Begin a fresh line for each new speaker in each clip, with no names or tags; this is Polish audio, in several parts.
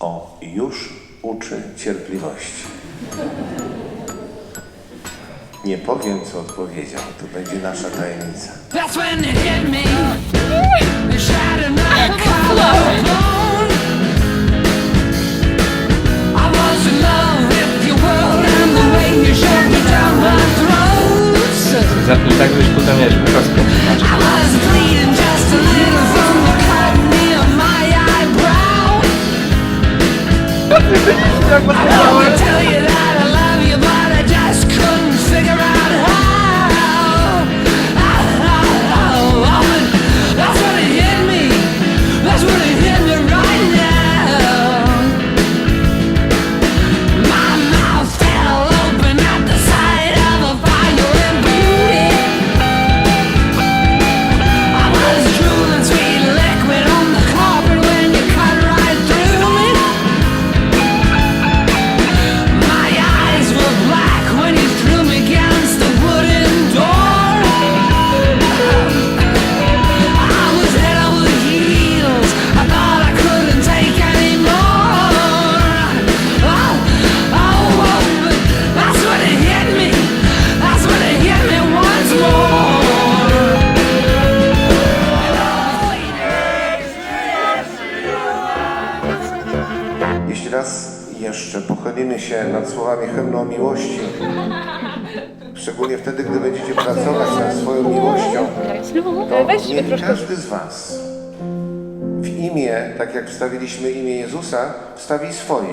O, już uczy cierpliwości. Nie powiem, co odpowiedział. To będzie nasza tajemnica.
That's when it hit me. It shattered my collarbone. I was in love with your world and the way you showed me down my throat.
Zapnij tak,
I wanna tell you that I love you, but I just couldn't
raz jeszcze pochylimy się nad słowami hymnu o miłości, szczególnie wtedy, gdy będziecie pracować nad swoją miłością, to niech każdy z Was w imię, tak jak wstawiliśmy imię Jezusa, wstawi swoje.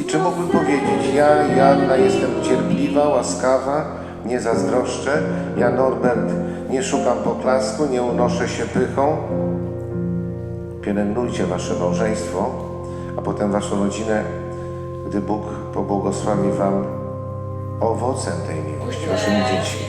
I czy mógłby powiedzieć, ja, Joanna, jestem cierpliwa, łaskawa, nie zazdroszczę, ja, Norbert, nie szukam poklasku, nie unoszę się pychą, pielęgnujcie wasze małżeństwo, a potem waszą rodzinę, gdy Bóg pobłogosławi wam owocem tej miłości, waszymi dziećmi.